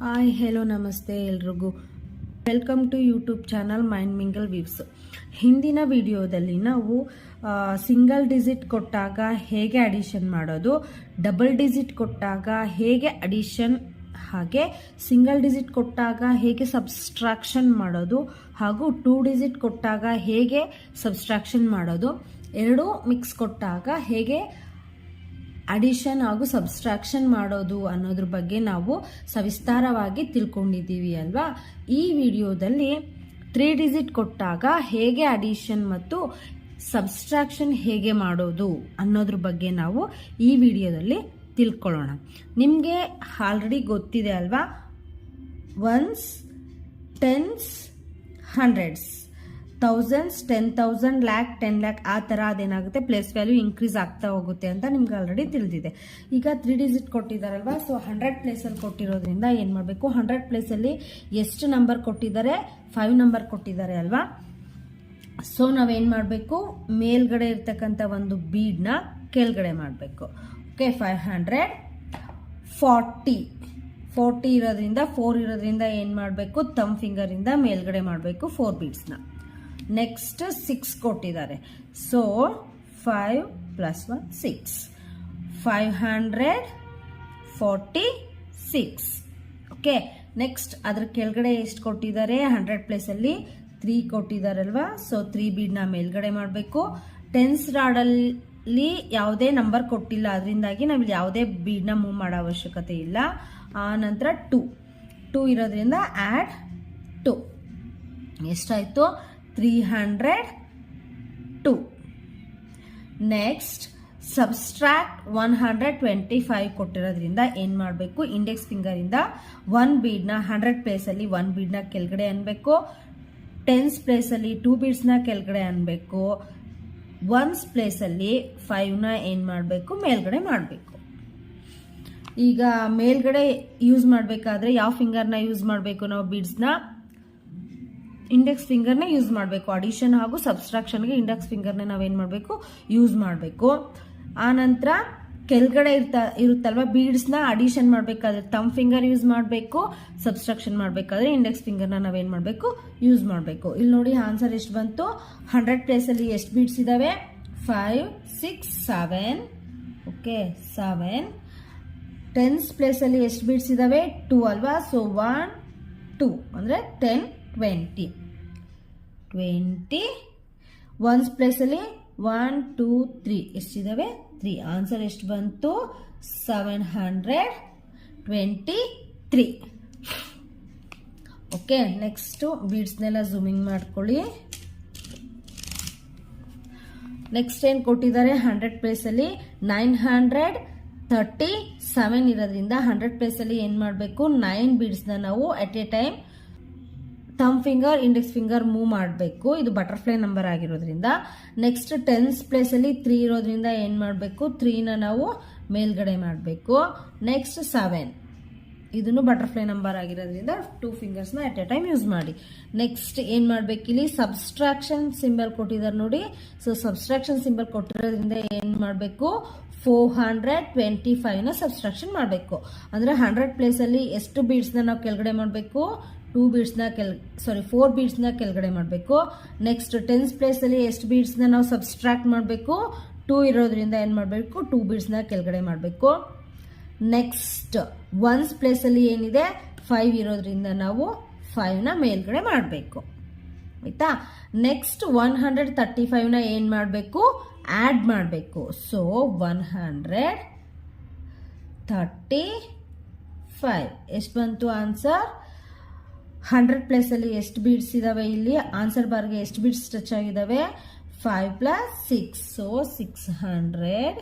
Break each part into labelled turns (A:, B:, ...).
A: Hi hello ನಮಸ್ತೆ ಎಲ್ರಿಗೂ. Welcome to YouTube channel mind mingle views ಹಿಂದಿನ ವಿಡಿಯೋದಲ್ಲಿ ನಾವು ಸಿಂಗಲ್ ಡಿಜಿಟ್ ಕೊಟ್ಟಾಗ ಹೇಗೆ ಅಡಿಷನ್ ಮಾಡೋದು ಡಬಲ್ ಡಿಜಿಟ್ ಕೊಟ್ಟಾಗ ಹೇಗೆ ಅಡಿಷನ್ ಹಾಗೆ ಸಿಂಗಲ್ ಡಿಜಿಟ್ ಕೊಟ್ಟಾಗ ಹೇಗೆ ಸಬ್ಸ್ಟ್ರಾಕ್ಷನ್ ಮಾಡೋದು, ಹಾಗೂ ಟೂ ಡಿಜಿಟ್ ಕೊಟ್ಟಾಗ ಹೇಗೆ ಸಬ್ಸ್ಟ್ರಾಕ್ಷನ್ ಮಾಡೋದು, ಎರಡೂ ಮಿಕ್ಸ್ ಕೊಟ್ಟಾಗ ಹೇಗೆ ಅಡಿಷನ್ ಹಾಗೂ ಸಬ್ಸ್ಟ್ರಾಕ್ಷನ್ ಮಾಡೋದು ಅನ್ನೋದ್ರ ಬಗ್ಗೆ ನಾವು ಸವಿಸ್ತಾರವಾಗಿ ತಿಳ್ಕೊಂಡಿದ್ದೀವಿ ಅಲ್ವಾ? ಈ ವಿಡಿಯೋದಲ್ಲಿ ತ್ರೀ ಡಿಜಿಟ್ ಕೊಟ್ಟಾಗ ಹೇಗೆ ಅಡಿಷನ್ ಮತ್ತು ಸಬ್ಸ್ಟ್ರಾಕ್ಷನ್ ಹೇಗೆ ಮಾಡೋದು ಅನ್ನೋದ್ರ ಬಗ್ಗೆ ನಾವು ಈ ವಿಡಿಯೋದಲ್ಲಿ ತಿಳ್ಕೊಳ್ಳೋಣ. ನಿಮಗೆ ಆಲ್ರೆಡಿ ಗೊತ್ತಿದೆ ಅಲ್ವಾ? Ones, tens, hundreds. Thousands ten thousand lakh ten lakh ಆ ಥರ ಅದೇನಾಗುತ್ತೆ? ಪ್ಲೇಸ್ ವ್ಯಾಲ್ಯೂ ಇನ್ಕ್ರೀಸ್ ಆಗ್ತಾ ಹೋಗುತ್ತೆ ಅಂತ ನಿಮ್ಗೆ ಆಲ್ರೆಡಿ ತಿಳಿದಿದೆ. ಈಗ ತ್ರೀ ಡಿಜಿಟ್ ಕೊಟ್ಟಿದ್ದಾರಲ್ವಾ? ಸೊ ಹಂಡ್ರೆಡ್ ಪ್ಲೇಸಲ್ಲಿ ಕೊಟ್ಟಿರೋದ್ರಿಂದ ಏನು ಮಾಡಬೇಕು? ಹಂಡ್ರೆಡ್ ಪ್ಲೇಸಲ್ಲಿ ಎಷ್ಟು ನಂಬರ್ ಕೊಟ್ಟಿದ್ದಾರೆ? ಫೈವ್ ನಂಬರ್ ಕೊಟ್ಟಿದ್ದಾರೆ ಅಲ್ವಾ? ಸೊ ನಾವೇನು ಮಾಡಬೇಕು? ಮೇಲ್ಗಡೆ ಇರ್ತಕ್ಕಂಥ ಒಂದು ಬೀಡ್ನ ಕೆಳಗಡೆ ಮಾಡಬೇಕು. Okay five hundred forty forty ಇರೋದ್ರಿಂದ ಫೋರ್ ಇರೋದ್ರಿಂದ ಏನು ಮಾಡಬೇಕು? ತಮ್ ಫಿಂಗರಿಂದ ಮೇಲ್ಗಡೆ ಮಾಡಬೇಕು ಫೋರ್ ಬೀಡ್ಸ್ನ ನೆಕ್ಸ್ಟ್ ಸಿಕ್ಸ್ ಕೊಟ್ಟಿದ್ದಾರೆ. So five plus one six five hundred forty six okay next ಅದ್ರ ಕೆಳಗಡೆ ಎಷ್ಟು ಕೊಟ್ಟಿದ್ದಾರೆ? ಹಂಡ್ರೆಡ್ ಪ್ಲೇಸಲ್ಲಿ ತ್ರೀ ಕೊಟ್ಟಿದ್ದಾರಲ್ವಾ? ಸೊ ತ್ರೀ ಬೀಡ್ನ ಮೇಲ್ಗಡೆ ಮಾಡಬೇಕು. ಟೆನ್ಸ್ ರಾಡಲ್ಲಿ ಯಾವುದೇ ನಂಬರ್ ಕೊಟ್ಟಿಲ್ಲ. ಅದರಿಂದಾಗಿ ನಾವು ಯಾವುದೇ ಬೀಡ್ನ ಮೂವ್ ಮಾಡೋ ಅವಶ್ಯಕತೆ ಇಲ್ಲ. ಆ ನಂತರ ಟು ಟೂ ಇರೋದ್ರಿಂದ ಆ್ಯಡ್ ಟು ಎಷ್ಟಾಯಿತು? Three hundred two next subtract one hundred twenty five ಕೊಟ್ಟಿರೋದ್ರಿಂದ ಏನು ಮಾಡಬೇಕು? ಇಂಡೆಕ್ಸ್ ಫಿಂಗರಿಂದ ಒನ್ ಬೀಡ್ನ ಹಂಡ್ರೆಡ್ ಪ್ಲೇಸಲ್ಲಿ ಒನ್ ಬೀಡ್ನ ಕೆಳಗಡೆ ಅನ್ಬೇಕು. ಟೆನ್ಸ್ ಪ್ಲೇಸಲ್ಲಿ ಟೂ ಬೀಡ್ಸ್ನ ಕೆಳಗಡೆ ಅನ್ಬೇಕು. ಒನ್ಸ್ ಪ್ಲೇಸಲ್ಲಿ ಫೈವ್ನ ಏನು ಮಾಡಬೇಕು? ಮೇಲ್ಗಡೆ ಮಾಡಬೇಕು. ಈಗ ಮೇಲ್ಗಡೆ ಯೂಸ್ ಮಾಡಬೇಕಾದ್ರೆ ಯಾವ ಫಿಂಗರ್ನ ಯೂಸ್ ಮಾಡಬೇಕು ನಾವು ಬೀಡ್ಸ್ನ ಇಂಡೆಕ್ಸ್ ಫಿಂಗರ್ನ ಯೂಸ್ ಮಾಡಬೇಕು. ಅಡಿಷನ್ ಹಾಗೂ ಸಬ್ಸ್ಟ್ರಾಕ್ಷನ್ಗೆ ಇಂಡೆಕ್ಸ್ ಫಿಂಗರ್ನ ನಾವೇನು ಮಾಡಬೇಕು? ಯೂಸ್ ಮಾಡಬೇಕು. ಆನಂತರ ಕೆಳಗಡೆ ಇರ್ತಾ, ಇರುತ್ತಲ್ವ? ಬೀಡ್ಸ್ನ ಅಡಿಷನ್ ಮಾಡಬೇಕಾದ್ರೆ ತಮ್ ಫಿಂಗರ್ ಯೂಸ್ ಮಾಡಬೇಕು. ಸಬ್ಸ್ಟ್ರಾಕ್ಷನ್ ಮಾಡಬೇಕಾದ್ರೆ ಇಂಡೆಕ್ಸ್ ಫಿಂಗರ್ನ ನಾವೇನು ಮಾಡಬೇಕು? ಯೂಸ್ ಮಾಡಬೇಕು. ಇಲ್ಲಿ ನೋಡಿ ಆನ್ಸರ್ ಎಷ್ಟು ಬಂತು? ಹಂಡ್ರೆಡ್ ಪ್ಲೇಸಲ್ಲಿ ಎಷ್ಟು ಬೀಡ್ಸ್ ಇದ್ದಾವೆ five six seven okay seven tens ಪ್ಲೇಸಲ್ಲಿ ಎಷ್ಟು ಬೀಡ್ಸ್ ಇದ್ದಾವೆ ಟೂ ಅಲ್ವಾ? ಸೊ ಒನ್ ಟೂ ಅಂದರೆ ಟೆನ್ ಟ್ವೆಂಟಿ. ಟ್ವೆಂಟಿ. ಒನ್ಸ್ ಪ್ಲೇಸಲ್ಲಿ ಒನ್ ಟೂ ತ್ರೀ ಎಷ್ಟಿದ್ದಾವೆ ತ್ರೀ ಆನ್ಸರ್ ಎಷ್ಟು ಬಂತು? Seven hundred twenty three okay next ಬೀಡ್ಸ್ನೆಲ್ಲ zooming ಮಾಡ್ಕೊಳ್ಳಿ. ನೆಕ್ಸ್ಟ್ ಏನು ಕೊಟ್ಟಿದ್ದಾರೆ? ಹಂಡ್ರೆಡ್ ಪ್ಲೇಸಲ್ಲಿ ನೈನ್ ಹಂಡ್ರೆಡ್ ತರ್ಟಿ ಸೆವೆನ್ ಇರೋದ್ರಿಂದ ಹಂಡ್ರೆಡ್ ಪ್ಲೇಸಲ್ಲಿ ಏನು ಮಾಡಬೇಕು? ನೈನ್ ಬೀಡ್ಸ್ನ ನಾವು at a time thumb finger index finger move ಮಾಡಬೇಕು. ಇದು ಬಟರ್ಫ್ಲೈ ನಂಬರ್ ಆಗಿರೋದ್ರಿಂದ. ನೆಕ್ಸ್ಟ್ ಟೆನ್ಸ್ ಪ್ಲೇಸಲ್ಲಿ ತ್ರೀ ಇರೋದ್ರಿಂದ ಏನು ಮಾಡಬೇಕು? ತ್ರೀನ ನಾವು ಮೇಲ್ಗಡೆ ಮಾಡಬೇಕು. ನೆಕ್ಸ್ಟ್ ಸೆವೆನ್ ಇದನ್ನು ಬಟರ್ಫ್ಲೈ ನಂಬರ್ ಆಗಿರೋದ್ರಿಂದ ಟೂ ಫಿಂಗರ್ಸ್ನ ಅಟ್ ಎ ಟೈಮ್ ಯೂಸ್ ಮಾಡಿ. ನೆಕ್ಸ್ಟ್ ಏನು ಮಾಡಬೇಕು ಇಲ್ಲಿ? ಸಬ್ಸ್ಟ್ರಾಕ್ಷನ್ ಸಿಂಬಲ್ ಕೊಟ್ಟಿದ್ದಾರೆ ನೋಡಿ. ಸೊ ಸಬ್ಸ್ಟ್ರಾಕ್ಷನ್ ಸಿಂಬಲ್ ಕೊಟ್ಟಿರೋದ್ರಿಂದ ಏನು ಮಾಡಬೇಕು? ಫೋರ್ ಹಂಡ್ರೆಡ್ ಟ್ವೆಂಟಿ ಫೈವ್ನ ಸಬ್ಸ್ಟ್ರಾಕ್ಷನ್ ಮಾಡಬೇಕು. ಅಂದರೆ ಹಂಡ್ರೆಡ್ ಪ್ಲೇಸಲ್ಲಿ ಎಷ್ಟು ಬೀಡ್ಸ್ನ ನಾವು ಕೆಳಗಡೆ ಮಾಡಬೇಕು? ಟೂ ಬೀಡ್ಸ್ನ ಕೆಲ್ ಸಾರಿ ಫೋರ್ ಬೀಡ್ಸ್ನ ಕೆಳಗಡೆ ಮಾಡಬೇಕು. ನೆಕ್ಸ್ಟ್ ಟೆನ್ಸ್ ಪ್ಲೇಸಲ್ಲಿ ಎಷ್ಟು ಬೀಡ್ಸ್ನ ನಾವು ಸಬ್ಸ್ಟ್ರಾಕ್ಟ್ ಮಾಡಬೇಕು ಟೂ ಇರೋದ್ರಿಂದ ಏನು ಮಾಡಬೇಕು ಟೂ ಬೀಡ್ಸ್ನ ಕೆಳಗಡೆ ಮಾಡಬೇಕು. ನೆಕ್ಸ್ಟ್ ಒನ್ಸ್ ಪ್ಲೇಸಲ್ಲಿ ಏನಿದೆ ಫೈವ್ ಇರೋದ್ರಿಂದ ನಾವು ಫೈವ್ನ ಮೇಲ್ಗಡೆ ಮಾಡಬೇಕು. ಆಯಿತಾ? ನೆಕ್ಸ್ಟ್ ಒನ್ ಹಂಡ್ರೆಡ್ ತರ್ಟಿ ಫೈವ್ನ ಏನು ಮಾಡಬೇಕು ಆ್ಯಡ್ ಮಾಡಬೇಕು. So one hundred thirty five ಎಷ್ಟು ಬಂತು ಆನ್ಸರ್ ಹಂಡ್ರೆಡ್ ಪ್ಲೇಸಲ್ಲಿ ಎಷ್ಟು ಬೀಡ್ಸ್ ಇದ್ದಾವೆ ಇಲ್ಲಿ? ಆನ್ಸರ್ ಬಾರ್ಗೆ ಎಷ್ಟು ಬೀಡ್ಸ್ ಟಚ್ ಆಗಿದ್ದಾವೆ five plus six so six hundred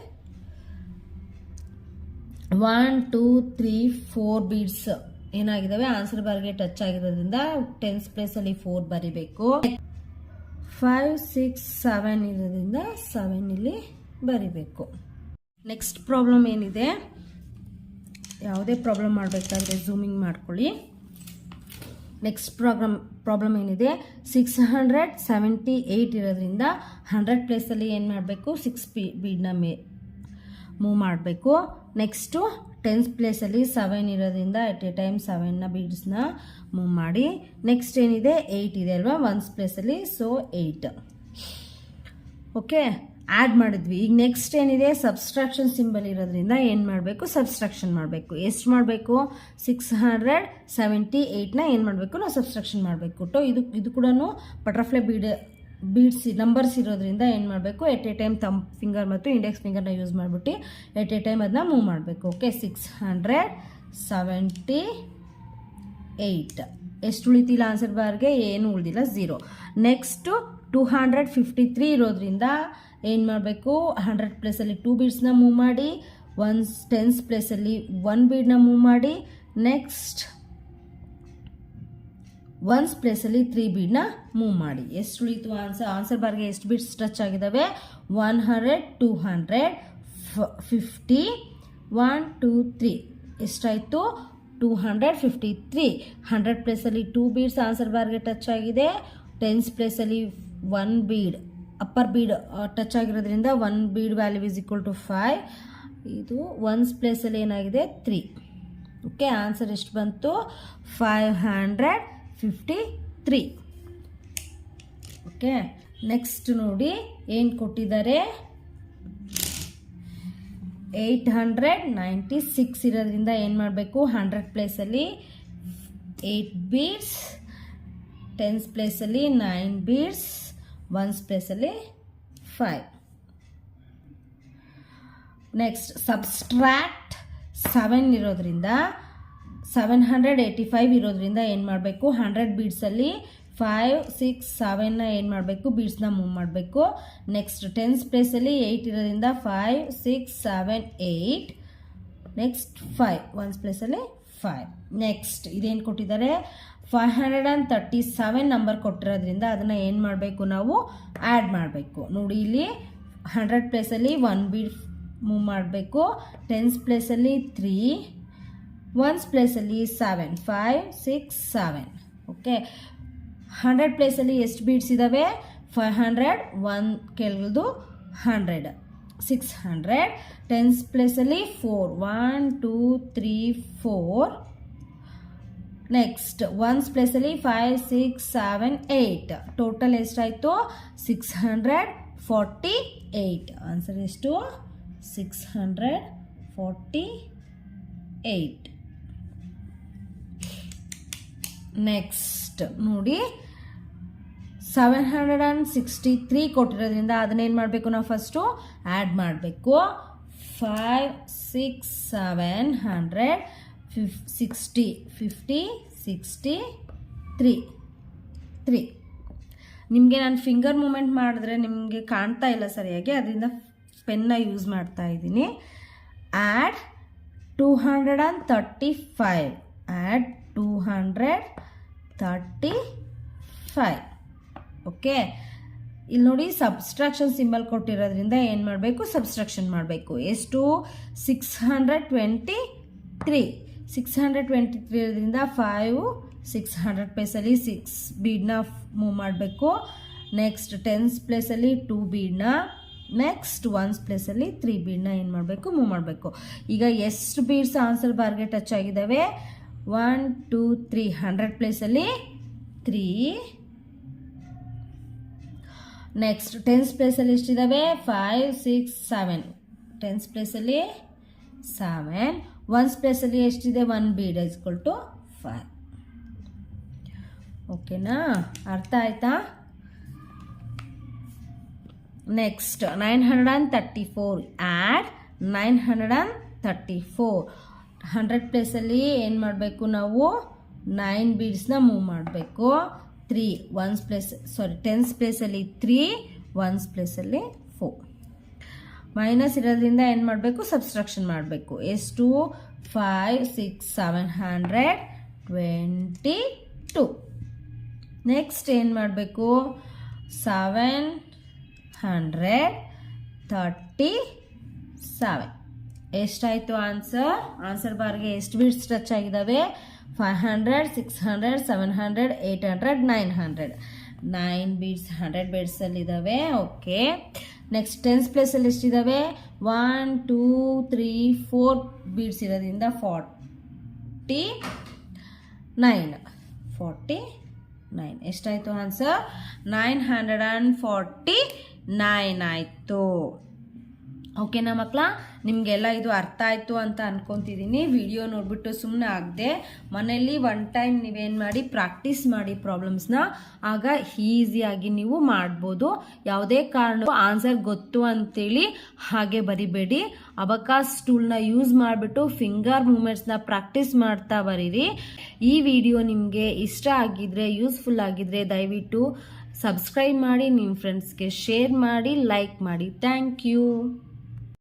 A: one two three four beads ಏನಾಗಿದ್ದಾವೆ answer ಬಾರ್ಗೆ ಟಚ್ ಆಗಿರೋದ್ರಿಂದ ಟೆನ್ಸ್ ಪ್ಲೇಸಲ್ಲಿ ಫೋರ್ ಬರಿಬೇಕು. ಫೈವ್ ಸಿಕ್ಸ್ ಸೆವೆನ್ ಇರೋದ್ರಿಂದ ಸೆವೆನ್ ಇಲ್ಲಿ ಬರಿಬೇಕು. ನೆಕ್ಸ್ಟ್ ಪ್ರಾಬ್ಲಮ್ ಏನಿದೆ? ಯಾವುದೇ ಪ್ರಾಬ್ಲಮ್ ಮಾಡಬೇಕಾದ್ರೆ ಝೂಮಿಂಗ್ ಮಾಡ್ಕೊಳ್ಳಿ. ನೆಕ್ಸ್ಟ್ ಪ್ರಾಬ್ಲಮ್ ಪ್ರಾಬ್ಲಮ್ ಏನಿದೆ? ಸಿಕ್ಸ್ ಹಂಡ್ರೆಡ್ ಸೆವೆಂಟಿ ಏಯ್ಟ್ ಇರೋದ್ರಿಂದ ಹಂಡ್ರೆಡ್ ಪ್ಲೇಸಲ್ಲಿ ಏನು ಮಾಡಬೇಕು? ಸಿಕ್ಸ್ ಪಿ ಬೀಡ್ನ ಮೇ ಮೂವ್ ಮಾಡಬೇಕು. ನೆಕ್ಸ್ಟು ಟೆನ್ತ್ ಪ್ಲೇಸಲ್ಲಿ ಸೆವೆನ್ ಇರೋದ್ರಿಂದ ಎಟ್ ಎ ಟೈಮ್ ಸೆವೆನ್ನ ಬೀಡ್ಸ್ನ ಮೂವ್ ಮಾಡಿ. ನೆಕ್ಸ್ಟ್ ಏನಿದೆ? ಏಯ್ಟ್ ಇದೆ ಅಲ್ವಾ? ಒನ್ಸ್ ಪ್ಲೇಸಲ್ಲಿ ಸೊ ಏಯ್ಟ್ ಓಕೆ ಆ್ಯಡ್ ಮಾಡಿದ್ವಿ. ಈಗ ನೆಕ್ಸ್ಟ್ ಏನಿದೆ? ಸಬ್ಸ್ಟ್ರಾಕ್ಷನ್ ಸಿಂಬಲ್ ಇರೋದ್ರಿಂದ ಏನು ಮಾಡಬೇಕು? ಸಬ್ಸ್ಟ್ರಾಕ್ಷನ್ ಮಾಡಬೇಕು. ಎಷ್ಟು ಮಾಡಬೇಕು? ಸಿಕ್ಸ್ ಹಂಡ್ರೆಡ್ ಸೆವೆಂಟಿ ಏಯ್ಟ್ನ ಏನು ಮಾಡಬೇಕು? ನಾವು ಸಬ್ಸ್ಟ್ರಾಕ್ಷನ್ ಮಾಡಬೇಕು. ಟು ಇದು ಇದು ಕೂಡ ಬಟರ್ಫ್ಲೈ ಬೀಡ್ ಬೀಡ್ಸ್ ನಂಬರ್ಸ್ ಇರೋದ್ರಿಂದ ಏನು ಮಾಡಬೇಕು? At a time thumb finger ಮತ್ತು ಇಂಡೆಕ್ಸ್ ಫಿಂಗರ್ನ ಯೂಸ್ ಮಾಡಿಬಿಟ್ಟು ಎಟ್ ಎ ಟೈಮ್ ಅದನ್ನ ಮೂವ್ ಮಾಡಬೇಕು. Okay six hundred seventy eight ಎಷ್ಟು ಉಳಿತಿಲ್ಲ ಆನ್ಸರ್ ಬಾರ್ಗೆ? ಏನು ಉಳಿದಿಲ್ಲ. Zero next two hundred fifty three ಇರೋದ್ರಿಂದ ಏನು ಮಾಡಬೇಕು? ಹಂಡ್ರೆಡ್ ಪ್ಲೇಸಲ್ಲಿ ಟೂ ಬೀಡ್ಸ್ನ ಮೂವ್ ಮಾಡಿ ಒನ್ಸ್ ಟೆನ್ಸ್ ಪ್ಲೇಸಲ್ಲಿ ಒನ್ ಬೀಡ್ನ ಮೂವ್ ಮಾಡಿ ನೆಕ್ಸ್ಟ್ ಒನ್ಸ್ ಪ್ಲೇಸಲ್ಲಿ ತ್ರೀ ಬೀಡ್ನ ಮೂವ್ ಮಾಡಿ. ಎಷ್ಟು ಉಳಿತು ಆನ್ಸರ್ ಆನ್ಸರ್ ಬಾರ್ಗೆ ಎಷ್ಟು ಬೀಡ್ಸ್ ಟಚ್ ಆಗಿದ್ದಾವೆ one hundred two hundred fifty one two three ಎಷ್ಟಾಯಿತು? Two hundred fifty three hundred ಪ್ಲೇಸಲ್ಲಿ ಟೂ ಬೀಡ್ಸ್ ಆನ್ಸರ್ ಬಾರ್ಗೆ ಟಚ್ ಆಗಿದೆ. ಟೆನ್ಸ್ ಪ್ಲೇಸಲ್ಲಿ one bead upper bead touch ಆಗಿರೋದ್ರಿಂದ one bead value is equal to five ಇದು ones ಪ್ಲೇಸಲ್ಲಿ ಏನಾಗಿದೆ? Three okay answer ಎಷ್ಟು ಬಂತು? Five hundred fifty three okay next ನೋಡಿ ಏನು ಕೊಟ್ಟಿದ್ದಾರೆ? ಏಯ್ಟ್ ಹಂಡ್ರೆಡ್ ನೈಂಟಿ ಸಿಕ್ಸ್ ಇರೋದ್ರಿಂದ ಏನು ಮಾಡಬೇಕು? ಹಂಡ್ರೆಡ್ ಪ್ಲೇಸಲ್ಲಿ ಏಯ್ಟ್ ಬೀಡ್ಸ್ ಟೆನ್ಸ್ ಪ್ಲೇಸಲ್ಲಿ ನೈನ್ ಬೀಡ್ಸ್ ಒನ್ಸ್ ಪ್ಲೇಸಲ್ಲಿ ಫೈವ್ ನೆಕ್ಸ್ಟ್ ಸಬ್ಸ್ಟ್ರಾಕ್ಟ್ ಸೆವೆನ್ ಇರೋದ್ರಿಂದ ಸೆವೆನ್ ಹಂಡ್ರೆಡ್ ಏಯ್ಟಿ ಫೈವ್ ಇರೋದ್ರಿಂದ ಏನು ಮಾಡಬೇಕು? ಹಂಡ್ರೆಡ್ ಬೀಡ್ಸಲ್ಲಿ ಫೈವ್ ಸಿಕ್ಸ್ ಸೆವೆನ್ನ ಏನು ಮಾಡಬೇಕು? ಬೀಡ್ಸ್ನ ಮೂವ್ ಮಾಡಬೇಕು. ನೆಕ್ಸ್ಟ್ ಟೆನ್ಸ್ ಪ್ಲೇಸಲ್ಲಿ ಏಯ್ಟ್ ಇರೋದ್ರಿಂದ five six seven eight next five ones ಪ್ಲೇಸಲ್ಲಿ ಫೈವ್ ನೆಕ್ಸ್ಟ್ ಇದೇನು ಕೊಟ್ಟಿದ್ದಾರೆ? Five hundred and thirty seven number ಕೊಟ್ಟಿರೋದ್ರಿಂದ ಅದನ್ನು ಏನು ಮಾಡಬೇಕು ನಾವು? ಆ್ಯಡ್ ಮಾಡಬೇಕು. ನೋಡಿ ಇಲ್ಲಿ ಹಂಡ್ರೆಡ್ ಪ್ಲೇಸಲ್ಲಿ ಒನ್ ಬೀಡ್ ಮೂವ್ ಮಾಡಬೇಕು. ಟೆನ್ಸ್ ಪ್ಲೇಸಲ್ಲಿ ತ್ರೀ ಒನ್ಸ್ ಪ್ಲೇಸಲ್ಲಿ seven five six seven okay hundred ಪ್ಲೇಸಲ್ಲಿ ಎಷ್ಟು ಬೀಡ್ಸ್ ಇದ್ದಾವೆ ಫೈವ್ ಹಂಡ್ರೆಡ್ ಒನ್ ಕೆಳದು ಹಂಡ್ರೆಡ್ ಸಿಕ್ಸ್ ಹಂಡ್ರೆಡ್ ಟೆನ್ಸ್ ಪ್ಲೇಸಲ್ಲಿ four one two three four next ones ಪ್ಲೇಸಲ್ಲಿ five six seven eight total ಎಷ್ಟಾಯಿತು six hundred forty eight answer ಎಷ್ಟು six hundred forty eight next ನೋಡಿ seven hundred and sixty three ಕೊಟ್ಟಿರೋದ್ರಿಂದ ಅದನ್ನೇನು ಮಾಡಬೇಕು ನಾವು first add ಮಾಡಬೇಕು. Five six seven hundred fif sixty fifty sixty three three ನಿಮಗೆ ನಾನು finger moment ಮಾಡಿದ್ರೆ ನಿಮಗೆ ಕಾಣ್ತಾ ಇಲ್ಲ ಸರಿಯಾಗಿ, ಅದರಿಂದ ಪೆನ್ನ ಯೂಸ್ ಮಾಡ್ತಾ ಇದ್ದೀನಿ. Add two hundred and thirty five add two hundred thirty five okay? ಇಲ್ಲಿ ನೋಡಿ ಸಬ್ಸ್ಟ್ರಾಕ್ಷನ್ ಸಿಂಬಲ್ ಕೊಟ್ಟಿರೋದ್ರಿಂದ ಏನು ಮಾಡಬೇಕು? ಸಬ್ಸ್ಟ್ರಾಕ್ಷನ್ ಮಾಡಬೇಕು. ಎಷ್ಟು? Six hundred twenty three six hundred twenty three ಇರೋದ್ರಿಂದ ಫೈವ್ ಸಿಕ್ಸ್ ಹಂಡ್ರೆಡ್ ಪ್ಲೇಸಲ್ಲಿ ಸಿಕ್ಸ್ ಬೀಡ್ನ ಮೂವ್ ಮಾಡಬೇಕು. ನೆಕ್ಸ್ಟ್ ಟೆನ್ಸ್ ಪ್ಲೇಸಲ್ಲಿ ಟೂ ಬೀಡ್ನ ನೆಕ್ಸ್ಟ್ ಒನ್ಸ್ ಪ್ಲೇಸಲ್ಲಿ ತ್ರೀ ಬೀಡ್ನ ಏನು ಮಾಡಬೇಕು? ಮೂವ್ ಮಾಡಬೇಕು. ಈಗ ಎಷ್ಟು ಬೀಡ್ಸ್ ಆನ್ಸರ್ ಬಾರ್ಗೆ ಟಚ್ ಆಗಿದ್ದಾವೆ ಒನ್ ಟೂ ತ್ರೀ ಹಂಡ್ರೆಡ್ ಪ್ಲೇಸಲ್ಲಿ ತ್ರೀ ನೆಕ್ಸ್ಟ್ ಟೆನ್ಸ್ ಪ್ಲೇಸಲ್ಲಿ ಎಷ್ಟಿದ್ದಾವೆ ಫೈವ್ ಸಿಕ್ಸ್ ಸೆವೆನ್ ಟೆನ್ಸ್ ಪ್ಲೇಸಲ್ಲಿ ಸೆವೆನ್ ಒನ್ಸ್ ಪ್ಲೇಸಲ್ಲಿ ಎಷ್ಟಿದೆ? One bead is equal to five ಓಕೆನಾ ಅರ್ಥ ಆಯ್ತಾ? Next nine hundred and thirty four add nine hundred and thirty four hundred ಪ್ಲೇಸಲ್ಲಿ ಏನು ಮಾಡಬೇಕು ನಾವು? ನೈನ್ ಬೀಡ್ಸ್ನ ಮೂವ್ ಮಾಡಬೇಕು. Three ones plus sorry tens ಪ್ಲೇಸಲ್ಲಿ ತ್ರೀ ಒನ್ಸ್ ಪ್ಲೇಸಲ್ಲಿ ಫೋರ್ ಮೈನಸ್ ಇರೋದ್ರಿಂದ ಏನು ಮಾಡಬೇಕು? ಸಬ್ಸ್ಟ್ರಕ್ಷನ್ ಮಾಡಬೇಕು. ಎಷ್ಟು five six seven hundred twenty two next ಏನು ಮಾಡಬೇಕು? ಸೆವೆನ್ ಹಂಡ್ರೆಡ್ ತರ್ಟಿ ಸೆವೆನ್ ಎಷ್ಟಾಯಿತು ಆನ್ಸರ್? ಆನ್ಸರ್ ಬಾರ್ಗೆ ಎಷ್ಟು ಬಿಡ್ಸ್ ಟಚ್ ಆಗಿದ್ದಾವೆ five hundred six hundred seven hundred eight hundred nine hundred nine beads hundred ಬೀಡ್ಸಲ್ಲಿದ್ದಾವೆ okay next tens ಪ್ಲೇಸಲ್ಲಿ ಎಷ್ಟಿದ್ದಾವೆ one two three four beads ಇರೋದ್ರಿಂದ forty nine forty nine ಎಷ್ಟಾಯಿತು answer? Nine hundred and forty nine ಆಯಿತು. ಓಕೆನಾ ಮಕ್ಕಳ? ನಿಮಗೆಲ್ಲ ಇದು ಅರ್ಥ ಆಯಿತು ಅಂತ ಅನ್ಕೊತಿದ್ದೀನಿ ವಿಡಿಯೋ ನೋಡಿಬಿಟ್ಟು ಸುಮ್ಮನೆ ಆಗದೆ ಮನೆಯಲ್ಲಿ ಒನ್ ಟೈಮ್ ನೀವೇನು ಮಾಡಿ ಪ್ರಾಕ್ಟೀಸ್ ಮಾಡಿ ಪ್ರಾಬ್ಲಮ್ಸ್ನ ಆಗ ಈಸಿಯಾಗಿ ನೀವು ಮಾಡ್ಬೋದು. ಯಾವುದೇ ಕಾರಣ ಆನ್ಸರ್ ಗೊತ್ತು ಅಂತೇಳಿ ಹಾಗೆ ಬರಿಬೇಡಿ. ಅಬಕಾಸ್ ಟೂಲ್ನ ಯೂಸ್ ಮಾಡಿಬಿಟ್ಟು ಫಿಂಗರ್ ಮೂಮೆಂಟ್ಸ್ನ ಪ್ರಾಕ್ಟೀಸ್ ಮಾಡ್ತಾ ಬರೀರಿ. ಈ ವಿಡಿಯೋ ನಿಮಗೆ ಇಷ್ಟ ಆಗಿದ್ರೆ ಯೂಸ್ಫುಲ್ ಆಗಿದ್ರೆ ದಯವಿಟ್ಟು ಸಬ್ಸ್ಕ್ರೈಬ್ ಮಾಡಿ ನಿಮ್ಮ ಫ್ರೆಂಡ್ಸ್ಗೆ ಶೇರ್ ಮಾಡಿ ಲೈಕ್ ಮಾಡಿ. Thank you